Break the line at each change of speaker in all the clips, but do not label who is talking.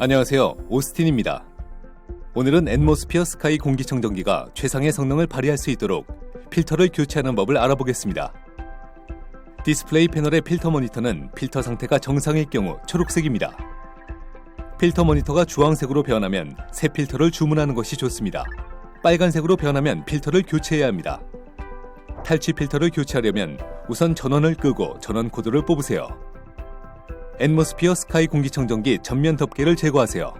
안녕하세요. 오스틴입니다. 오늘은 앤모스피어 스카이 공기청정기가 최상의 성능을 발휘할 수 있도록 필터를 교체하는 법을 알아보겠습니다. 디스플레이 패널의 필터 모니터는 필터 상태가 정상일 경우 초록색입니다. 필터 모니터가 주황색으로 변하면 새 필터를 주문하는 것이 좋습니다. 빨간색으로 변하면 필터를 교체해야 합니다. 탈취 필터를 교체하려면 우선 전원을 끄고 전원 코드를 뽑으세요. 앤모스피어 스카이 공기청정기 전면 덮개를 제거하세요.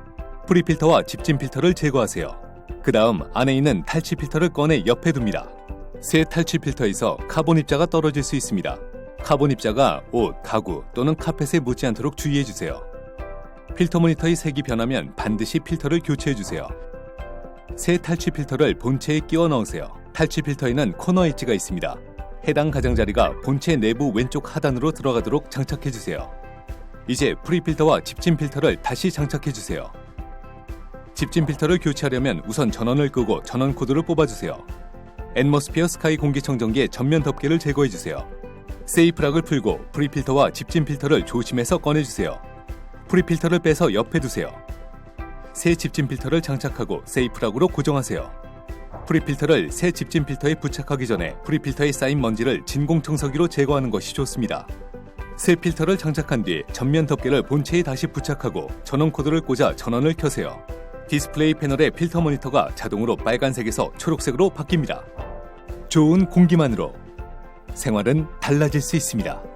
프리필터와 집진 필터를 제거하세요. 그 다음 안에 있는 탈취 필터를 꺼내 옆에 둡니다. 새 탈취 필터에서 카본 입자가 떨어질 수 있습니다. 카본 입자가 옷, 가구 또는 카펫에 묻지 않도록 주의해 주세요. 필터 모니터의 색이 변하면 반드시 필터를 교체해 주세요. 새 탈취 필터를 본체에 끼워 넣으세요. 탈취 필터에는 코너 엣지가 있습니다. 해당 가장자리가 본체 내부 왼쪽 하단으로 들어가도록 장착해 주세요. 이제 프리 필터와 집진 필터를 다시 장착해 주세요. 집진 필터를 교체하려면 우선 전원을 끄고 전원 코드를 뽑아주세요. 앤모스피어 스카이 공기청정기의 전면 덮개를 제거해 주세요. 세이프락을 풀고 프리 필터와 집진 필터를 조심해서 꺼내주세요. 프리 필터를 빼서 옆에 두세요. 새 집진 필터를 장착하고 세이프락으로 고정하세요. 프리 필터를 새 집진 필터에 부착하기 전에 프리 필터에 쌓인 먼지를 진공청소기로 제거하는 것이 좋습니다. 새 필터를 장착한 뒤 전면 덮개를 본체에 다시 부착하고 전원 코드를 꽂아 전원을 켜세요. 디스플레이 패널의 필터 모니터가 자동으로 빨간색에서 초록색으로 바뀝니다. 좋은 공기만으로 생활은 달라질 수 있습니다.